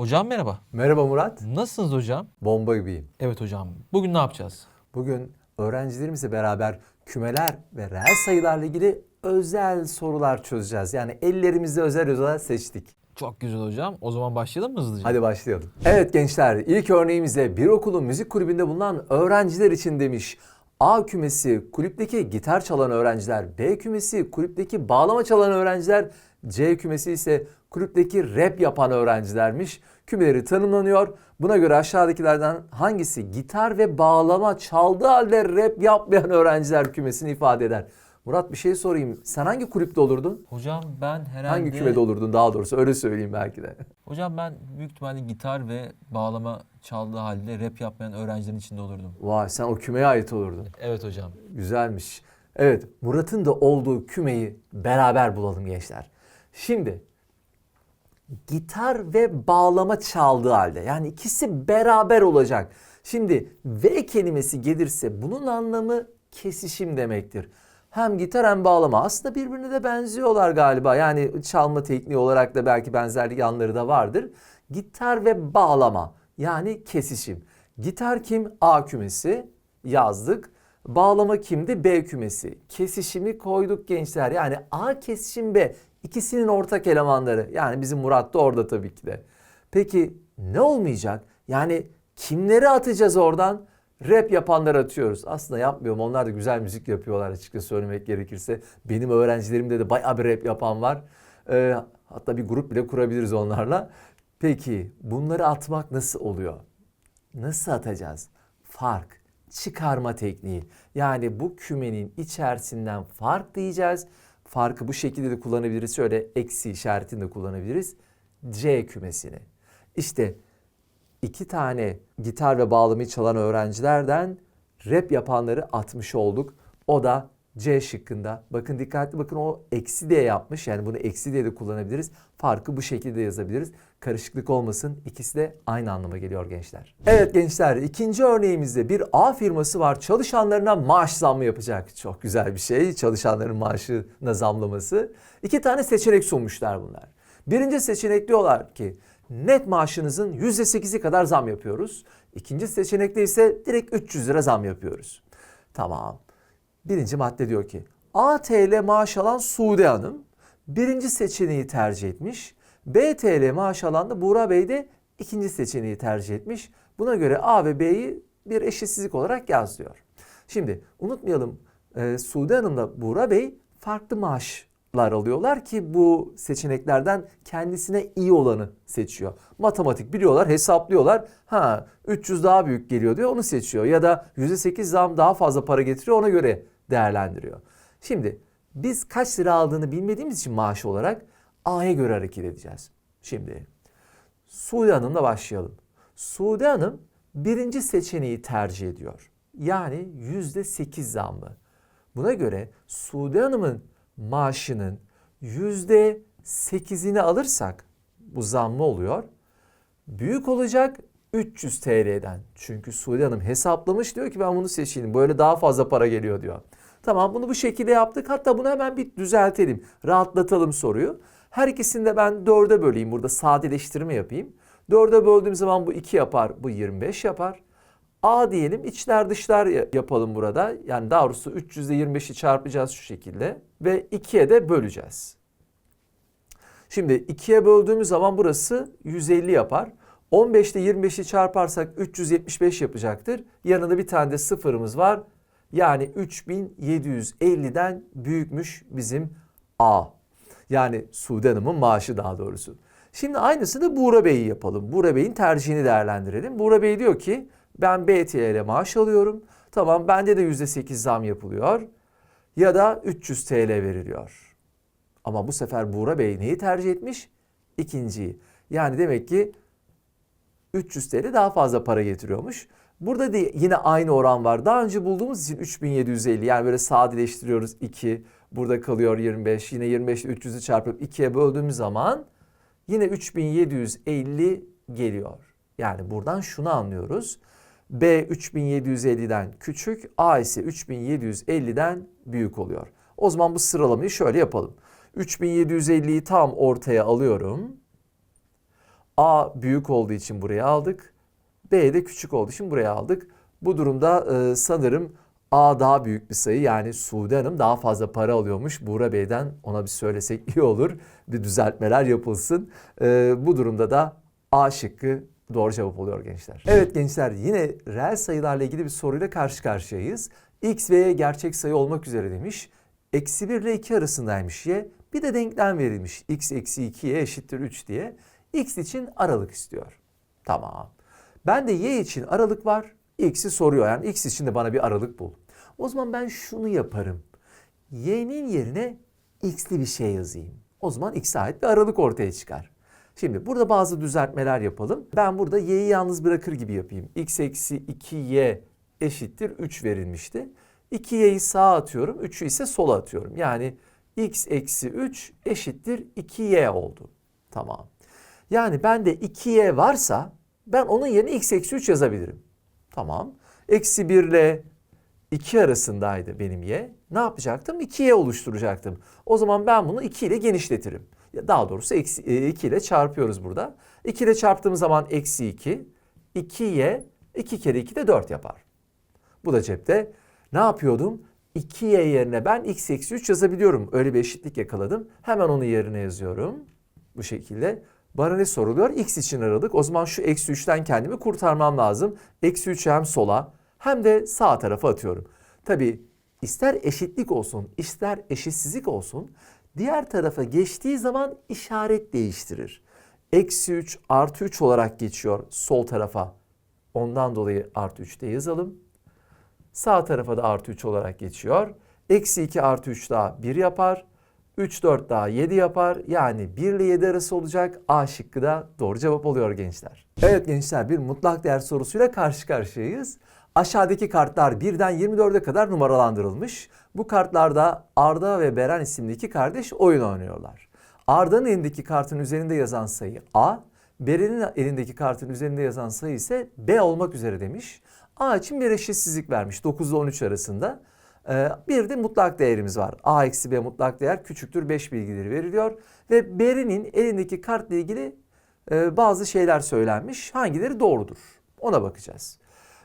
Hocam merhaba. Merhaba Murat. Nasılsınız hocam? Bomba gibiyim. Evet hocam. Bugün ne yapacağız? Bugün öğrencilerimizle beraber kümeler ve reel sayılarla ilgili özel sorular çözeceğiz. Yani ellerimizde özel özel seçtik. Çok güzel hocam. O zaman başlayalım mı hızlıca? Hadi başlayalım. Evet gençler ilk örneğimizde bir okulun müzik kulübünde bulunan öğrenciler için demiş. A kümesi kulüpteki gitar çalan öğrenciler, B kümesi kulüpteki bağlama çalan öğrenciler, C kümesi ise kulüpteki rap yapan öğrencilermiş. Kümeleri tanımlanıyor. Buna göre aşağıdakilerden hangisi gitar ve bağlama çaldığı halde rap yapmayan öğrenciler kümesini ifade eder? Murat bir şey sorayım. Sen hangi kulüpte olurdun? Hocam ben herhalde... Hangi kümede olurdun daha doğrusu öyle söyleyeyim belki de. Hocam ben büyük ihtimalle gitar ve bağlama çaldığı halde rap yapmayan öğrencilerin içinde olurdum. Vay sen o kümeye ait olurdun. Evet hocam. Güzelmiş. Evet Murat'ın da olduğu kümeyi beraber bulalım gençler. Şimdi gitar ve bağlama çaldığı halde yani ikisi beraber olacak. Şimdi V kelimesi gelirse bunun anlamı kesişim demektir. Hem gitar hem bağlama aslında birbirine de benziyorlar galiba. Yani çalma tekniği olarak da belki benzerlik yanları da vardır. Gitar ve bağlama yani kesişim. Gitar kim? A kümesi yazdık. Bağlama kimdi? B kümesi. Kesişimi koyduk gençler. Yani A kesişim B. ikisinin ortak elemanları. Yani bizim Murat da orada tabii ki de. Peki ne olmayacak? Yani kimleri atacağız oradan? Rap yapanları atıyoruz. Aslında yapmıyorum. Onlar da güzel müzik yapıyorlar açıkça söylemek gerekirse. Benim öğrencilerimde de bayağı bir rap yapan var. Ee, hatta bir grup bile kurabiliriz onlarla. Peki bunları atmak nasıl oluyor? Nasıl atacağız? Fark, çıkarma tekniği. Yani bu kümenin içerisinden fark diyeceğiz. Farkı bu şekilde de kullanabiliriz. Şöyle eksi işaretini de kullanabiliriz. C kümesini. İşte iki tane gitar ve bağlamayı çalan öğrencilerden rap yapanları atmış olduk. O da C şıkkında. Bakın dikkatli bakın o eksi diye yapmış. Yani bunu eksi diye de kullanabiliriz. Farkı bu şekilde yazabiliriz. Karışıklık olmasın. İkisi de aynı anlama geliyor gençler. Evet gençler ikinci örneğimizde bir A firması var. Çalışanlarına maaş zammı yapacak. Çok güzel bir şey. Çalışanların maaşına zamlaması. İki tane seçenek sunmuşlar bunlar. Birinci seçenek diyorlar ki net maaşınızın %8'i kadar zam yapıyoruz. İkinci seçenekte ise direkt 300 lira zam yapıyoruz. Tamam. Birinci madde diyor ki ATL maaş alan Sude Hanım birinci seçeneği tercih etmiş. BTL maaş alan da Buğra Bey de ikinci seçeneği tercih etmiş. Buna göre A ve B'yi bir eşitsizlik olarak yaz diyor. Şimdi unutmayalım e, Sude Hanım'la Buğra Bey farklı maaşlar alıyorlar ki bu seçeneklerden kendisine iyi olanı seçiyor. Matematik biliyorlar, hesaplıyorlar. Ha 300 daha büyük geliyor diyor onu seçiyor. Ya da %8 zam daha fazla para getiriyor ona göre değerlendiriyor. Şimdi biz kaç lira aldığını bilmediğimiz için maaş olarak A'ya göre hareket edeceğiz. Şimdi Sude Hanım'la başlayalım. Sude Hanım birinci seçeneği tercih ediyor. Yani yüzde sekiz zammı. Buna göre Sude Hanım'ın maaşının yüzde sekizini alırsak bu zammı oluyor. Büyük olacak 300 TL'den. Çünkü Sude Hanım hesaplamış diyor ki ben bunu seçeyim. Böyle daha fazla para geliyor diyor. Tamam bunu bu şekilde yaptık. Hatta bunu hemen bir düzeltelim. Rahatlatalım soruyu. Her ikisini de ben dörde böleyim. Burada sadeleştirme yapayım. Dörde böldüğüm zaman bu 2 yapar, bu 25 yapar. A diyelim içler dışlar ya- yapalım burada. Yani daha doğrusu 300 ile 25'i çarpacağız şu şekilde. Ve 2'ye de böleceğiz. Şimdi 2'ye böldüğümüz zaman burası 150 yapar. 15 ile 25'i çarparsak 375 yapacaktır. Yanında bir tane de sıfırımız var. Yani 3750'den büyükmüş bizim A. Yani Sude Hanım'ın maaşı daha doğrusu. Şimdi aynısını Buğra Bey'i yapalım. Buğra Bey'in tercihini değerlendirelim. Buğra Bey diyor ki ben BTL maaş alıyorum. Tamam bende de %8 zam yapılıyor. Ya da 300 TL veriliyor. Ama bu sefer Buğra Bey neyi tercih etmiş? İkinciyi. Yani demek ki 300 TL daha fazla para getiriyormuş. Burada da yine aynı oran var. Daha önce bulduğumuz için 3750 yani böyle sadeleştiriyoruz 2. Burada kalıyor 25. Yine 25 ile 300'ü çarpıp 2'ye böldüğümüz zaman yine 3750 geliyor. Yani buradan şunu anlıyoruz. B 3750'den küçük, A ise 3750'den büyük oluyor. O zaman bu sıralamayı şöyle yapalım. 3750'yi tam ortaya alıyorum. A büyük olduğu için buraya aldık. B de küçük olduğu için buraya aldık. Bu durumda e, sanırım A daha büyük bir sayı yani Sude Hanım daha fazla para alıyormuş. Buğra Bey'den ona bir söylesek iyi olur. Bir düzeltmeler yapılsın. E, bu durumda da A şıkkı doğru cevap oluyor gençler. Evet gençler yine reel sayılarla ilgili bir soruyla karşı karşıyayız. X ve Y gerçek sayı olmak üzere demiş. Eksi 1 ile 2 arasındaymış Y. Bir de denklem verilmiş. X eksi 2Y eşittir 3 diye. X için aralık istiyor. Tamam. Ben de Y için aralık var. X'i soruyor. Yani X için de bana bir aralık bul. O zaman ben şunu yaparım. Y'nin yerine X'li bir şey yazayım. O zaman X'e ait bir aralık ortaya çıkar. Şimdi burada bazı düzeltmeler yapalım. Ben burada Y'yi yalnız bırakır gibi yapayım. X eksi 2Y eşittir 3 verilmişti. 2Y'yi sağa atıyorum. 3'ü ise sola atıyorum. Yani X eksi 3 eşittir 2Y oldu. Tamam. Yani bende 2Y varsa ben onun yerine X eksi 3 yazabilirim. Tamam. Eksi 1 ile 2 arasındaydı benim y. Ne yapacaktım? 2y oluşturacaktım. O zaman ben bunu 2 ile genişletirim. Daha doğrusu eksi, e, 2 ile çarpıyoruz burada. 2 ile çarptığım zaman eksi 2. 2y 2 kere 2 de 4 yapar. Bu da cepte. Ne yapıyordum? 2y yerine ben x eksi 3 yazabiliyorum. Öyle bir eşitlik yakaladım. Hemen onu yerine yazıyorum. Bu şekilde. Bana ne soruluyor? X için aralık. O zaman şu eksi 3'ten kendimi kurtarmam lazım. Eksi 3'ü hem sola hem de sağ tarafa atıyorum. Tabi ister eşitlik olsun ister eşitsizlik olsun diğer tarafa geçtiği zaman işaret değiştirir. Eksi 3 artı 3 olarak geçiyor sol tarafa. Ondan dolayı artı 3 de yazalım. Sağ tarafa da artı 3 olarak geçiyor. Eksi 2 artı 3 daha 1 yapar. 3, 4 daha 7 yapar. Yani 1 ile 7 arası olacak. A şıkkı da doğru cevap oluyor gençler. Evet gençler bir mutlak değer sorusuyla karşı karşıyayız. Aşağıdaki kartlar 1'den 24'e kadar numaralandırılmış. Bu kartlarda Arda ve Beren isimli iki kardeş oyun oynuyorlar. Arda'nın elindeki kartın üzerinde yazan sayı A, Beren'in elindeki kartın üzerinde yazan sayı ise B olmak üzere demiş. A için bir eşitsizlik vermiş 9 ile 13 arasında. Ee, Bir de mutlak değerimiz var. A eksi B mutlak değer küçüktür 5 bilgileri veriliyor. Ve Beren'in elindeki kartla ilgili e, bazı şeyler söylenmiş. Hangileri doğrudur? Ona bakacağız.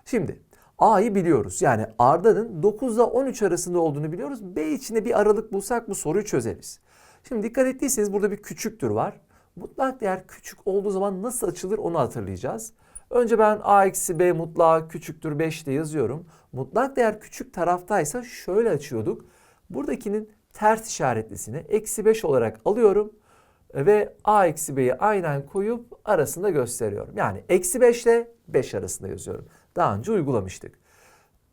Şimdi A'yı biliyoruz. Yani Arda'nın 9 ile 13 arasında olduğunu biliyoruz. B içinde bir aralık bulsak bu soruyu çözeriz. Şimdi dikkat ettiyseniz burada bir küçüktür var. Mutlak değer küçük olduğu zaman nasıl açılır onu hatırlayacağız. Önce ben A eksi B mutlağı küçüktür 5 de yazıyorum. Mutlak değer küçük taraftaysa şöyle açıyorduk. Buradakinin ters işaretlisini eksi 5 olarak alıyorum ve A eksi B'yi aynen koyup arasında gösteriyorum. Yani eksi 5 ile 5 arasında yazıyorum. Daha önce uygulamıştık.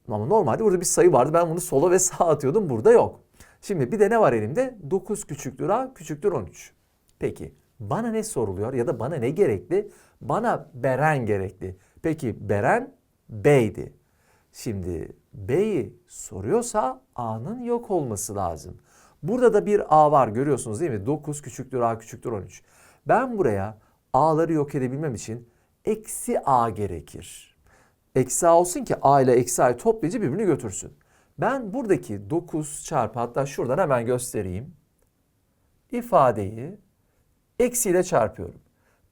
Ama normalde burada bir sayı vardı. Ben bunu sola ve sağa atıyordum. Burada yok. Şimdi bir de ne var elimde? 9 küçüktür A küçüktür 13. Peki bana ne soruluyor ya da bana ne gerekli? Bana Beren gerekli. Peki Beren B'ydi. Şimdi B'yi soruyorsa A'nın yok olması lazım. Burada da bir A var görüyorsunuz değil mi? 9 küçüktür A küçüktür 13. Ben buraya A'ları yok edebilmem için eksi A gerekir. Eksi A olsun ki A ile eksi A'yı toplayınca birbirini götürsün. Ben buradaki 9 çarpı hatta şuradan hemen göstereyim. ifadeyi eksi ile çarpıyorum.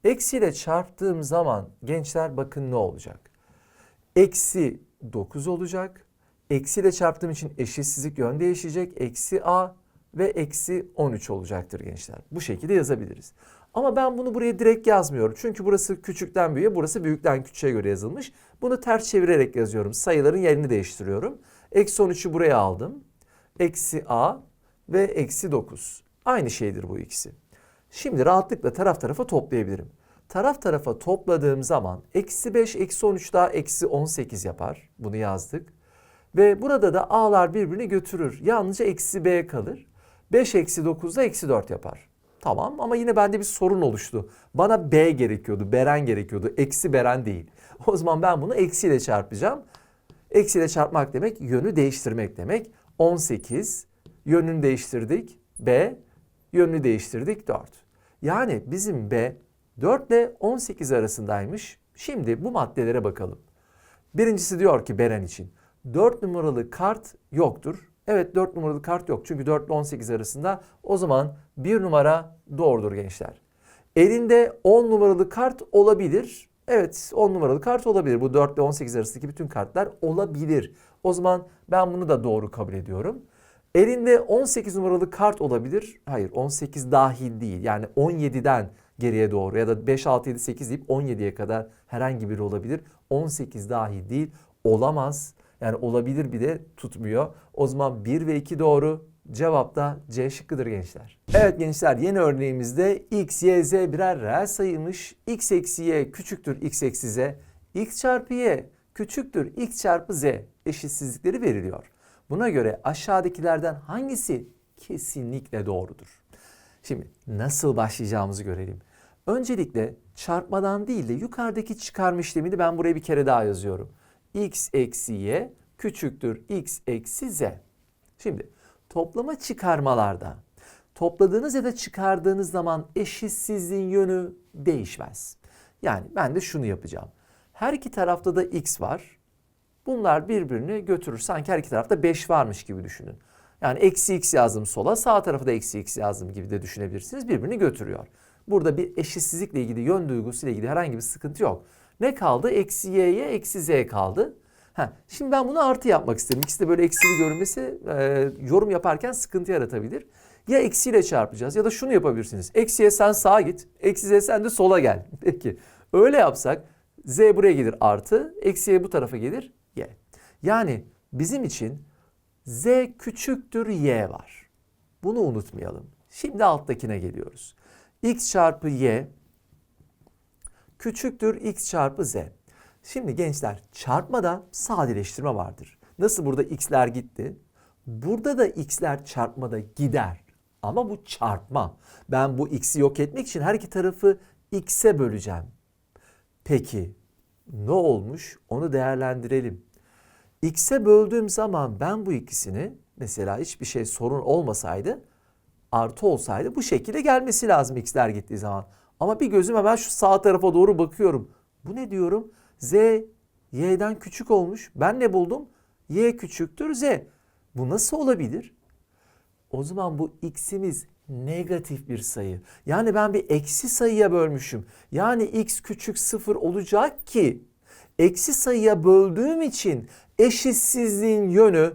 Eksi ile çarptığım zaman gençler bakın ne olacak? Eksi 9 olacak. Eksi ile çarptığım için eşitsizlik yön değişecek. Eksi A ve eksi 13 olacaktır gençler. Bu şekilde yazabiliriz. Ama ben bunu buraya direkt yazmıyorum. Çünkü burası küçükten büyüğe, burası büyükten küçüğe göre yazılmış. Bunu ters çevirerek yazıyorum. Sayıların yerini değiştiriyorum. Eksi 13'ü buraya aldım. Eksi A ve eksi 9. Aynı şeydir bu ikisi. Şimdi rahatlıkla taraf tarafa toplayabilirim. Taraf tarafa topladığım zaman eksi 5, eksi 13 daha eksi 18 yapar. Bunu yazdık. Ve burada da a'lar birbirini götürür. Yalnızca eksi b kalır. 5 eksi 9 da eksi 4 yapar. Tamam ama yine bende bir sorun oluştu. Bana b gerekiyordu, beren gerekiyordu. Eksi beren değil. O zaman ben bunu eksiyle çarpacağım. Eksiyle çarpmak demek yönü değiştirmek demek. 18 yönünü değiştirdik. B yönünü değiştirdik 4. Yani bizim B 4 ile 18 arasındaymış. Şimdi bu maddelere bakalım. Birincisi diyor ki Beren için 4 numaralı kart yoktur. Evet 4 numaralı kart yok çünkü 4 ile 18 arasında o zaman 1 numara doğrudur gençler. Elinde 10 numaralı kart olabilir. Evet 10 numaralı kart olabilir. Bu 4 ile 18 arasındaki bütün kartlar olabilir. O zaman ben bunu da doğru kabul ediyorum. Elinde 18 numaralı kart olabilir. Hayır 18 dahil değil. Yani 17'den geriye doğru ya da 5, 6, 7, 8 deyip 17'ye kadar herhangi biri olabilir. 18 dahil değil. Olamaz. Yani olabilir bir de tutmuyor. O zaman 1 ve 2 doğru. Cevap da C şıkkıdır gençler. Evet gençler yeni örneğimizde x, y, z birer reel sayıymış. x eksi y küçüktür x eksi z. x çarpı y küçüktür x çarpı z eşitsizlikleri veriliyor. Buna göre aşağıdakilerden hangisi kesinlikle doğrudur? Şimdi nasıl başlayacağımızı görelim. Öncelikle çarpmadan değil de yukarıdaki çıkarma işlemini ben buraya bir kere daha yazıyorum. X eksi y küçüktür x eksi z. Şimdi toplama çıkarmalarda topladığınız ya da çıkardığınız zaman eşitsizliğin yönü değişmez. Yani ben de şunu yapacağım. Her iki tarafta da x var. Bunlar birbirini götürür. Sanki her iki tarafta 5 varmış gibi düşünün. Yani eksi x yazdım sola, sağ tarafı da eksi x yazdım gibi de düşünebilirsiniz. Birbirini götürüyor. Burada bir eşitsizlikle ilgili, yön duygusuyla ilgili herhangi bir sıkıntı yok. Ne kaldı? Eksi y'ye eksi z kaldı. Ha, şimdi ben bunu artı yapmak istedim. İkisi de böyle eksili görünmesi e, yorum yaparken sıkıntı yaratabilir. Ya eksiyle çarpacağız ya da şunu yapabilirsiniz. Eksiye sen sağa git, eksi z sen de sola gel. Peki öyle yapsak z buraya gelir artı, eksiye bu tarafa gelir y. Yani bizim için z küçüktür y var. Bunu unutmayalım. Şimdi alttakine geliyoruz. x çarpı y küçüktür x çarpı z. Şimdi gençler çarpmada sadeleştirme vardır. Nasıl burada x'ler gitti? Burada da x'ler çarpmada gider. Ama bu çarpma. Ben bu x'i yok etmek için her iki tarafı x'e böleceğim. Peki ne olmuş? Onu değerlendirelim. X'e böldüğüm zaman ben bu ikisini mesela hiçbir şey sorun olmasaydı artı olsaydı bu şekilde gelmesi lazım x'ler gittiği zaman. Ama bir gözüm hemen şu sağ tarafa doğru bakıyorum. Bu ne diyorum? Z y'den küçük olmuş. Ben ne buldum? Y küçüktür z. Bu nasıl olabilir? O zaman bu x'imiz negatif bir sayı. Yani ben bir eksi sayıya bölmüşüm. Yani x küçük sıfır olacak ki eksi sayıya böldüğüm için eşitsizliğin yönü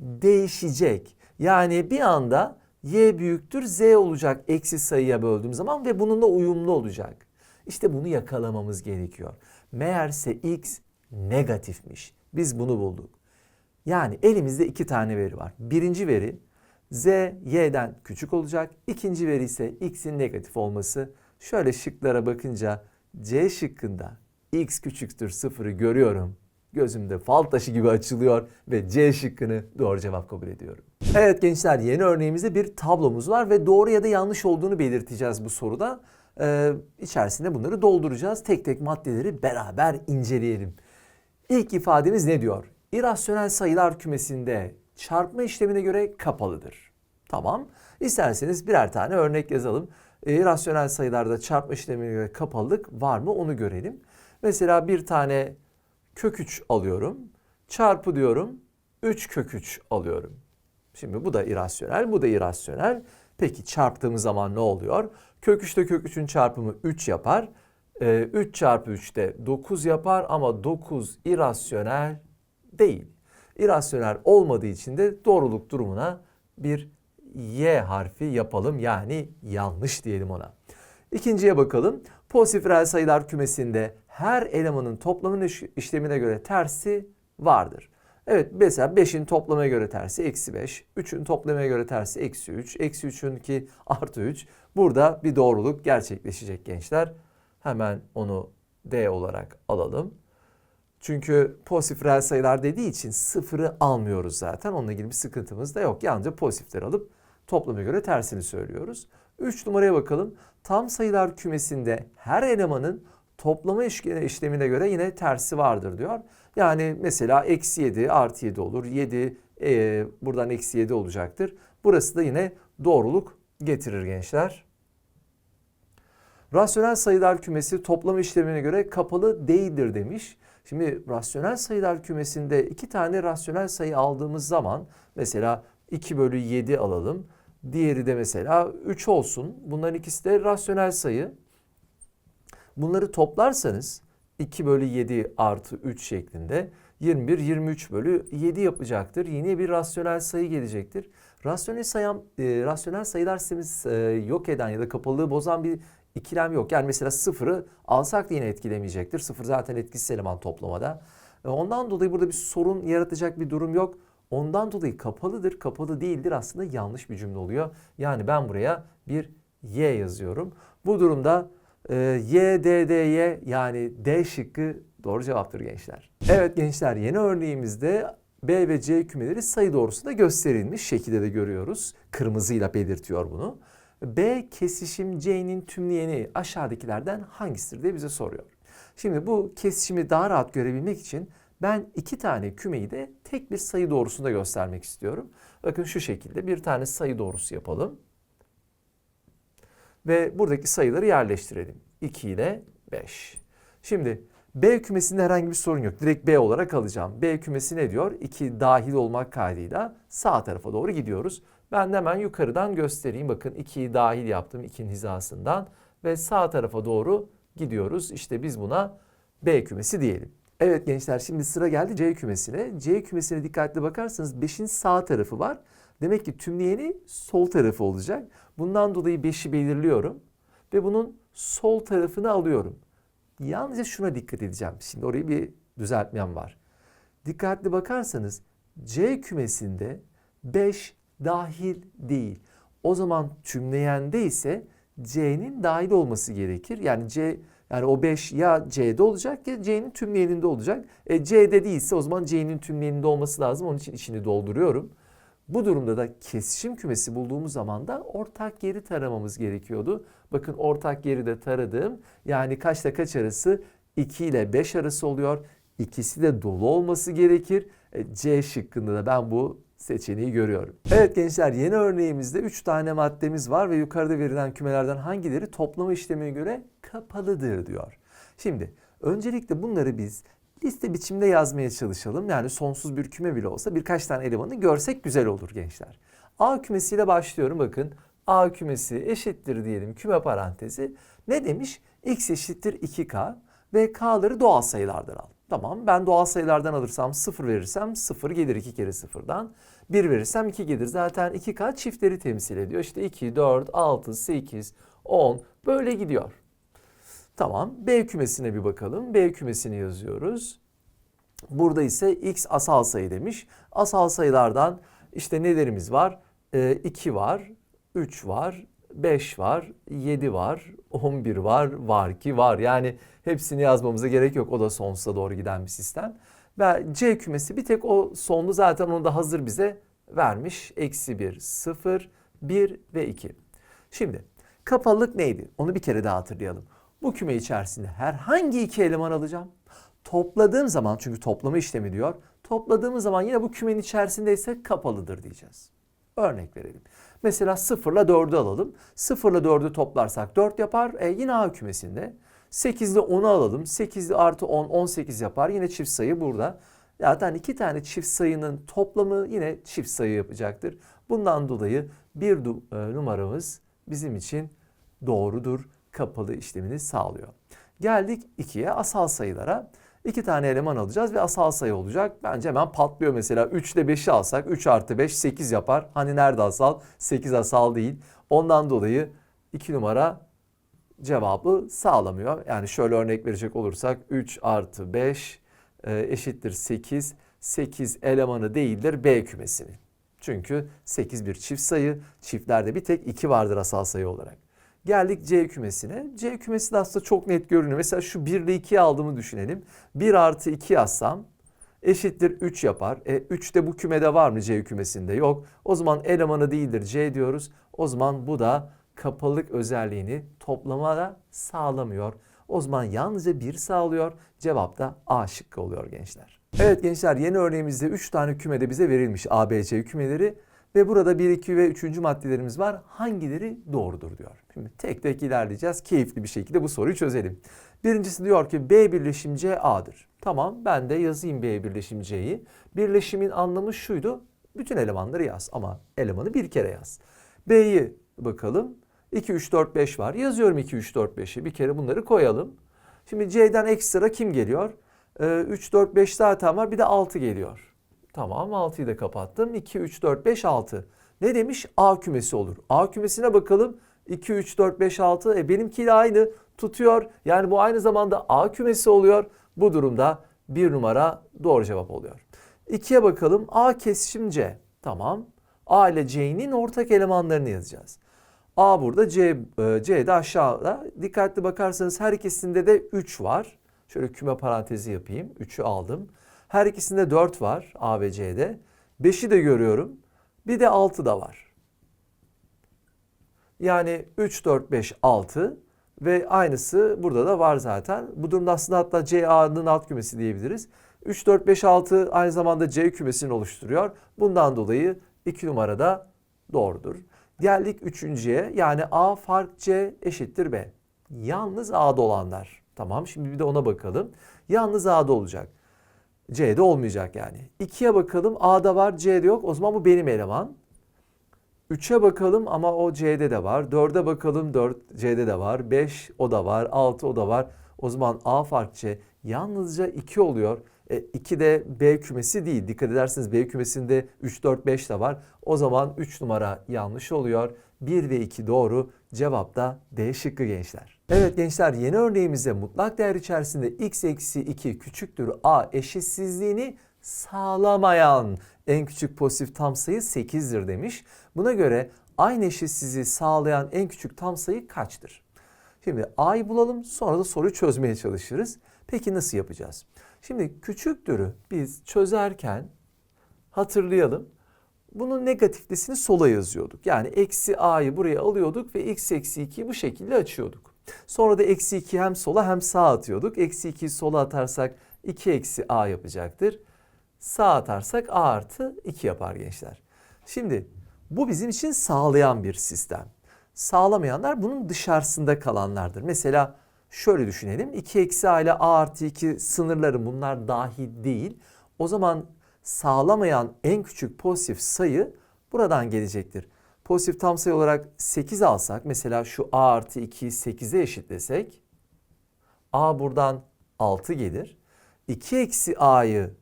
değişecek. Yani bir anda y büyüktür z olacak eksi sayıya böldüğüm zaman ve bununla uyumlu olacak. İşte bunu yakalamamız gerekiyor. Meğerse x negatifmiş. Biz bunu bulduk. Yani elimizde iki tane veri var. Birinci veri z y'den küçük olacak. İkinci veri ise x'in negatif olması. Şöyle şıklara bakınca C şıkkında x küçüktür sıfırı görüyorum. Gözümde fal taşı gibi açılıyor ve C şıkkını doğru cevap kabul ediyorum. Evet gençler yeni örneğimizde bir tablomuz var ve doğru ya da yanlış olduğunu belirteceğiz bu soruda. Ee, içerisinde bunları dolduracağız. Tek tek maddeleri beraber inceleyelim. İlk ifademiz ne diyor? İrasyonel sayılar kümesinde çarpma işlemine göre kapalıdır. Tamam. İsterseniz birer tane örnek yazalım. E, İrasyonel sayılarda çarpma işlemine göre kapalılık var mı onu görelim. Mesela bir tane kök 3 alıyorum. Çarpı diyorum 3 kök 3 alıyorum. Şimdi bu da irasyonel, bu da irasyonel. Peki çarptığımız zaman ne oluyor? Kök 3 ile kök 3'ün çarpımı 3 yapar. Ee, 3 çarpı 3 de 9 yapar ama 9 irasyonel değil. İrasyonel olmadığı için de doğruluk durumuna bir Y harfi yapalım. Yani yanlış diyelim ona. İkinciye bakalım. Pozitif reel sayılar kümesinde her elemanın toplamın iş- işlemine göre tersi vardır. Evet mesela 5'in toplamaya göre tersi eksi 5. 3'ün toplamaya göre tersi eksi 3. Eksi 3'ün ki artı 3. Burada bir doğruluk gerçekleşecek gençler. Hemen onu D olarak alalım. Çünkü pozitif reel sayılar dediği için sıfırı almıyoruz zaten. Onunla ilgili bir sıkıntımız da yok. Yalnızca pozitifleri alıp toplama göre tersini söylüyoruz. 3 numaraya bakalım. Tam sayılar kümesinde her elemanın toplama iş- işlemine göre yine tersi vardır diyor. Yani mesela eksi 7 artı 7 olur. 7 e, buradan eksi 7 olacaktır. Burası da yine doğruluk getirir gençler. Rasyonel sayılar kümesi toplama işlemine göre kapalı değildir demiş. Şimdi rasyonel sayılar kümesinde iki tane rasyonel sayı aldığımız zaman mesela 2 bölü 7 alalım. Diğeri de mesela 3 olsun. Bunların ikisi de rasyonel sayı. Bunları toplarsanız 2 bölü 7 artı 3 şeklinde 21, 23 bölü 7 yapacaktır. Yine bir rasyonel sayı gelecektir. Rasyonel, sayam, e, rasyonel sayılar sistemimiz e, yok eden ya da kapalılığı bozan bir ikilem yok. Yani mesela sıfırı alsak da yine etkilemeyecektir. Sıfır zaten etkisiz eleman toplamada. E, ondan dolayı burada bir sorun yaratacak bir durum yok. Ondan dolayı kapalıdır, kapalı değildir aslında yanlış bir cümle oluyor. Yani ben buraya bir y yazıyorum. Bu durumda e, y, d, d, y yani D şıkkı doğru cevaptır gençler. Evet gençler yeni örneğimizde B ve C kümeleri sayı doğrusunda gösterilmiş şekilde de görüyoruz. Kırmızıyla belirtiyor bunu. B kesişim C'nin tümleyeni aşağıdakilerden hangisidir diye bize soruyor. Şimdi bu kesişimi daha rahat görebilmek için ben iki tane kümeyi de tek bir sayı doğrusunda göstermek istiyorum. Bakın şu şekilde bir tane sayı doğrusu yapalım. Ve buradaki sayıları yerleştirelim. 2 ile 5. Şimdi B kümesinde herhangi bir sorun yok. Direkt B olarak alacağım. B kümesi ne diyor? 2 dahil olmak kaydıyla sağ tarafa doğru gidiyoruz. Ben de hemen yukarıdan göstereyim. Bakın 2'yi dahil yaptım 2'nin hizasından ve sağ tarafa doğru gidiyoruz. İşte biz buna B kümesi diyelim. Evet gençler şimdi sıra geldi C kümesine. C kümesine dikkatli bakarsanız 5'in sağ tarafı var. Demek ki tümleyeni sol tarafı olacak. Bundan dolayı 5'i belirliyorum ve bunun sol tarafını alıyorum. Yalnızca şuna dikkat edeceğim. Şimdi orayı bir düzeltmem var. Dikkatli bakarsanız C kümesinde 5 dahil değil. O zaman tümleyende ise C'nin dahil olması gerekir. Yani C yani o 5 ya C'de olacak ya C'nin tümleyeninde olacak. E, C'de değilse o zaman C'nin tümleyeninde olması lazım. Onun için içini dolduruyorum. Bu durumda da kesişim kümesi bulduğumuz zaman da ortak yeri taramamız gerekiyordu. Bakın ortak yeri de taradım. Yani kaçta kaç arası? 2 ile 5 arası oluyor. İkisi de dolu olması gerekir. E, C şıkkında da ben bu seçeneği görüyorum. Evet gençler yeni örneğimizde 3 tane maddemiz var ve yukarıda verilen kümelerden hangileri toplama işlemine göre kapalıdır diyor. Şimdi öncelikle bunları biz liste biçimde yazmaya çalışalım. Yani sonsuz bir küme bile olsa birkaç tane elemanı görsek güzel olur gençler. A kümesiyle başlıyorum bakın. A kümesi eşittir diyelim küme parantezi. Ne demiş? X eşittir 2K ve K'ları doğal sayılardan al. Tamam ben doğal sayılardan alırsam 0 verirsem 0 gelir 2 kere 0'dan. 1 verirsem 2 gelir. Zaten 2K çiftleri temsil ediyor. İşte 2, 4, 6, 8, 10 böyle gidiyor. Tamam B kümesine bir bakalım. B kümesini yazıyoruz. Burada ise x asal sayı demiş. Asal sayılardan işte nelerimiz var? Ee, 2 var, 3 var, 5 var, 7 var, 11 var, var ki var. Yani hepsini yazmamıza gerek yok. O da sonsuza doğru giden bir sistem. Ve C kümesi bir tek o sonlu zaten onu da hazır bize vermiş. Eksi 1, 0, 1 ve 2. Şimdi kapalılık neydi? Onu bir kere daha hatırlayalım. Bu küme içerisinde herhangi iki eleman alacağım. Topladığım zaman çünkü toplama işlemi diyor. Topladığımız zaman yine bu kümenin içerisindeyse kapalıdır diyeceğiz. Örnek verelim. Mesela 0 ile 4'ü alalım. 0 ile 4'ü toplarsak 4 yapar. E, yine A kümesinde. 8 ile 10'u alalım. 8 ile artı 10 18 yapar. Yine çift sayı burada. Zaten iki tane çift sayının toplamı yine çift sayı yapacaktır. Bundan dolayı bir e, numaramız bizim için doğrudur. Kapalı işlemini sağlıyor. Geldik 2'ye asal sayılara. İki tane eleman alacağız ve asal sayı olacak. Bence hemen patlıyor mesela. 3 ile 5'i alsak 3 artı 5 8 yapar. Hani nerede asal? 8 asal değil. Ondan dolayı 2 numara cevabı sağlamıyor. Yani şöyle örnek verecek olursak 3 artı 5 e, eşittir 8. 8 elemanı değildir B kümesinin. Çünkü 8 bir çift sayı. Çiftlerde bir tek 2 vardır asal sayı olarak. Geldik C kümesine. C kümesi de aslında çok net görünüyor. Mesela şu 1 ile 2'yi aldığımı düşünelim. 1 artı 2 yazsam eşittir 3 yapar. E, 3 de bu kümede var mı C kümesinde? Yok. O zaman elemanı değildir C diyoruz. O zaman bu da kapalılık özelliğini toplamada sağlamıyor. O zaman yalnızca 1 sağlıyor. Cevap da A şıkkı oluyor gençler. Evet gençler yeni örneğimizde 3 tane kümede bize verilmiş A, B, C kümeleri. Ve burada 1, 2 ve 3. maddelerimiz var. Hangileri doğrudur diyor. Şimdi tek tek ilerleyeceğiz. Keyifli bir şekilde bu soruyu çözelim. Birincisi diyor ki B birleşim C A'dır. Tamam ben de yazayım B birleşim C'yi. Birleşimin anlamı şuydu. Bütün elemanları yaz ama elemanı bir kere yaz. B'yi bakalım. 2, 3, 4, 5 var. Yazıyorum 2, 3, 4, 5'i. Bir kere bunları koyalım. Şimdi C'den ekstra kim geliyor? Ee, 3, 4, 5 zaten var. Bir de 6 geliyor. Tamam 6'yı da kapattım. 2, 3, 4, 5, 6. Ne demiş? A kümesi olur. A kümesine bakalım. 2, 3, 4, 5, 6. E benimkiyle aynı tutuyor. Yani bu aynı zamanda A kümesi oluyor. Bu durumda bir numara doğru cevap oluyor. 2'ye bakalım. A kesişim C. Tamam. A ile C'nin ortak elemanlarını yazacağız. A burada C, e, C de aşağıda. Dikkatli bakarsanız her ikisinde de 3 var. Şöyle küme parantezi yapayım. 3'ü aldım. Her ikisinde 4 var A ve C'de. 5'i de görüyorum. Bir de 6 da var. Yani 3, 4, 5, 6 ve aynısı burada da var zaten. Bu durumda aslında hatta CA'nın alt kümesi diyebiliriz. 3, 4, 5, 6 aynı zamanda C kümesini oluşturuyor. Bundan dolayı 2 numarada doğrudur. Geldik üçüncüye yani A fark C eşittir B. Yalnız A'da olanlar. Tamam şimdi bir de ona bakalım. Yalnız A'da olacak. C'de olmayacak yani. 2'ye bakalım A'da var C'de yok. O zaman bu benim eleman. 3'e bakalım ama o C'de de var. 4'e bakalım 4 C'de de var. 5 o da var. 6 o da var. O zaman A fark C yalnızca 2 oluyor. E, 2 de B kümesi değil. Dikkat ederseniz B kümesinde 3, 4, 5 de var. O zaman 3 numara yanlış oluyor. 1 ve 2 doğru. Cevap da D şıkkı gençler. Evet gençler yeni örneğimizde mutlak değer içerisinde x eksi 2 küçüktür A eşitsizliğini sağlamayan en küçük pozitif tam sayı 8'dir demiş. Buna göre aynı eşitsizliği sağlayan en küçük tam sayı kaçtır? Şimdi A'yı bulalım sonra da soruyu çözmeye çalışırız. Peki nasıl yapacağız? Şimdi küçüktürü biz çözerken hatırlayalım. Bunun negatiflisini sola yazıyorduk. Yani eksi a'yı buraya alıyorduk ve x eksi 2'yi bu şekilde açıyorduk. Sonra da eksi 2 hem sola hem sağa atıyorduk. Eksi 2'yi sola atarsak 2 eksi a yapacaktır. Sağa atarsak a artı 2 yapar gençler. Şimdi bu bizim için sağlayan bir sistem. Sağlamayanlar bunun dışarısında kalanlardır. Mesela şöyle düşünelim. 2 eksi a ile a artı 2 sınırları bunlar dahil değil. O zaman sağlamayan en küçük pozitif sayı buradan gelecektir. Pozitif tam sayı olarak 8 alsak mesela şu a artı 2'yi 8'e eşitlesek a buradan 6 gelir. 2 eksi a'yı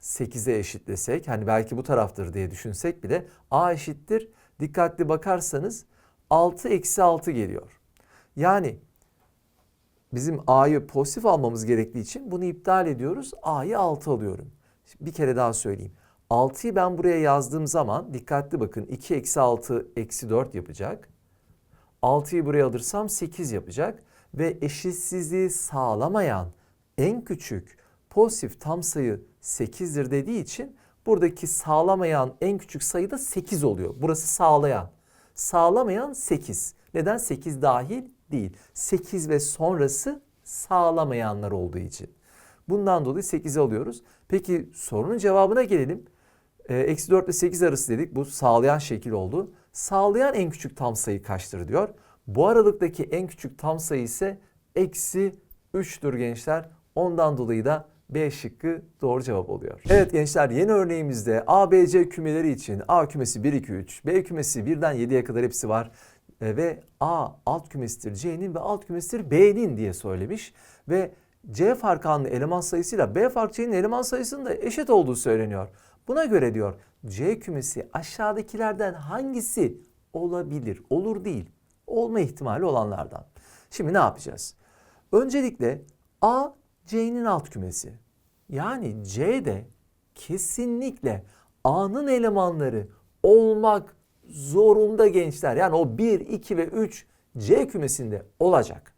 8'e eşitlesek hani belki bu taraftır diye düşünsek bile a eşittir. Dikkatli bakarsanız 6 eksi 6 geliyor. Yani bizim a'yı pozitif almamız gerektiği için bunu iptal ediyoruz. a'yı 6 alıyorum. Bir kere daha söyleyeyim. 6'yı ben buraya yazdığım zaman dikkatli bakın 2 eksi 6 eksi 4 yapacak. 6'yı buraya alırsam 8 yapacak. Ve eşitsizliği sağlamayan en küçük pozitif tam sayı 8'dir dediği için buradaki sağlamayan en küçük sayı da 8 oluyor. Burası sağlayan. Sağlamayan 8. Neden? 8 dahil değil. 8 ve sonrası sağlamayanlar olduğu için. Bundan dolayı 8'i alıyoruz. Peki sorunun cevabına gelelim. Ee, Eksi 4 ile 8 arası dedik. Bu sağlayan şekil oldu. Sağlayan en küçük tam sayı kaçtır diyor. Bu aralıktaki en küçük tam sayı ise eksi 3'tür gençler. Ondan dolayı da B şıkkı doğru cevap oluyor. Evet gençler yeni örneğimizde A, B, C kümeleri için A kümesi 1, 2, 3, B kümesi 1'den 7'ye kadar hepsi var. E, ve A alt kümesidir C'nin ve alt kümesidir B'nin diye söylemiş. Ve C fark A'nın eleman sayısıyla B fark C'nin eleman sayısının da eşit olduğu söyleniyor. Buna göre diyor C kümesi aşağıdakilerden hangisi olabilir? Olur değil. Olma ihtimali olanlardan. Şimdi ne yapacağız? Öncelikle A C'nin alt kümesi. Yani C'de kesinlikle A'nın elemanları olmak zorunda gençler. Yani o 1, 2 ve 3 C kümesinde olacak.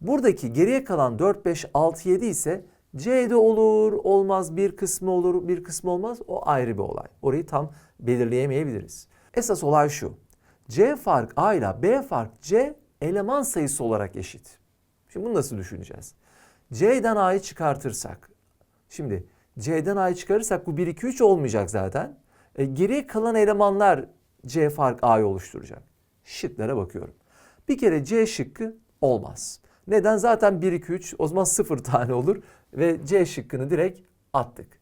Buradaki geriye kalan 4, 5, 6, 7 ise C'de olur, olmaz, bir kısmı olur, bir kısmı olmaz. O ayrı bir olay. Orayı tam belirleyemeyebiliriz. Esas olay şu. C fark A ile B fark C eleman sayısı olarak eşit. Şimdi bunu nasıl düşüneceğiz? C'den A'yı çıkartırsak. Şimdi C'den A'yı çıkarırsak bu 1, 2, 3 olmayacak zaten. E, geriye kalan elemanlar C fark A'yı oluşturacak. Şıklara bakıyorum. Bir kere C şıkkı olmaz. Neden? Zaten 1, 2, 3 o zaman 0 tane olur ve C şıkkını direkt attık.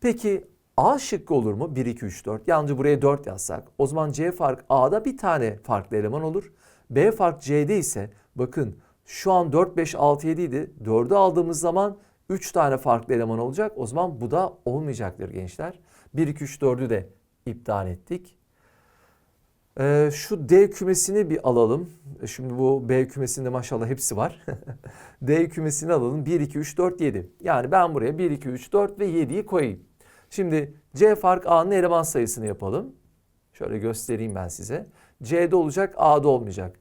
Peki A şıkkı olur mu? 1, 2, 3, 4. Yalnızca buraya 4 yazsak. O zaman C fark A'da bir tane farklı eleman olur. B fark C'de ise bakın şu an 4, 5, 6, 7 idi. 4'ü aldığımız zaman 3 tane farklı eleman olacak. O zaman bu da olmayacaktır gençler. 1, 2, 3, 4'ü de iptal ettik. Ee, şu D kümesini bir alalım. Şimdi bu B kümesinde maşallah hepsi var. D kümesini alalım. 1, 2, 3, 4, 7. Yani ben buraya 1, 2, 3, 4 ve 7'yi koyayım. Şimdi C fark A'nın eleman sayısını yapalım. Şöyle göstereyim ben size. C'de olacak, A'da olmayacak.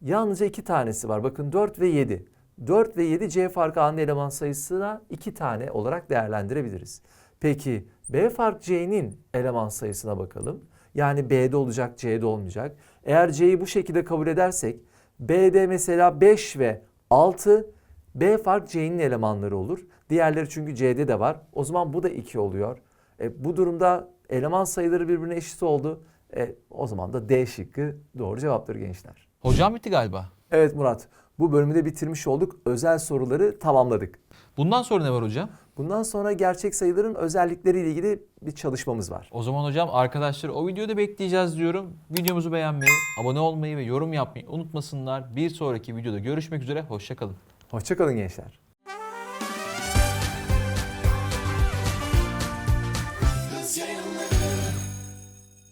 Yalnızca iki tanesi var. Bakın 4 ve 7. 4 ve 7 C fark A'nın eleman sayısına iki tane olarak değerlendirebiliriz. Peki B fark C'nin eleman sayısına bakalım. Yani B'de olacak, C'de olmayacak. Eğer C'yi bu şekilde kabul edersek B'de mesela 5 ve 6 B fark C'nin elemanları olur. Diğerleri çünkü C'de de var. O zaman bu da 2 oluyor. E, bu durumda eleman sayıları birbirine eşit oldu. E, o zaman da D şıkkı doğru cevaptır gençler. Hocam bitti galiba. Evet Murat, bu bölümü de bitirmiş olduk. Özel soruları tamamladık. Bundan sonra ne var hocam? Bundan sonra gerçek sayıların özellikleriyle ilgili bir çalışmamız var. O zaman hocam arkadaşlar o videoda bekleyeceğiz diyorum. Videomuzu beğenmeyi, abone olmayı ve yorum yapmayı unutmasınlar. Bir sonraki videoda görüşmek üzere. Hoşçakalın. Hoşçakalın gençler.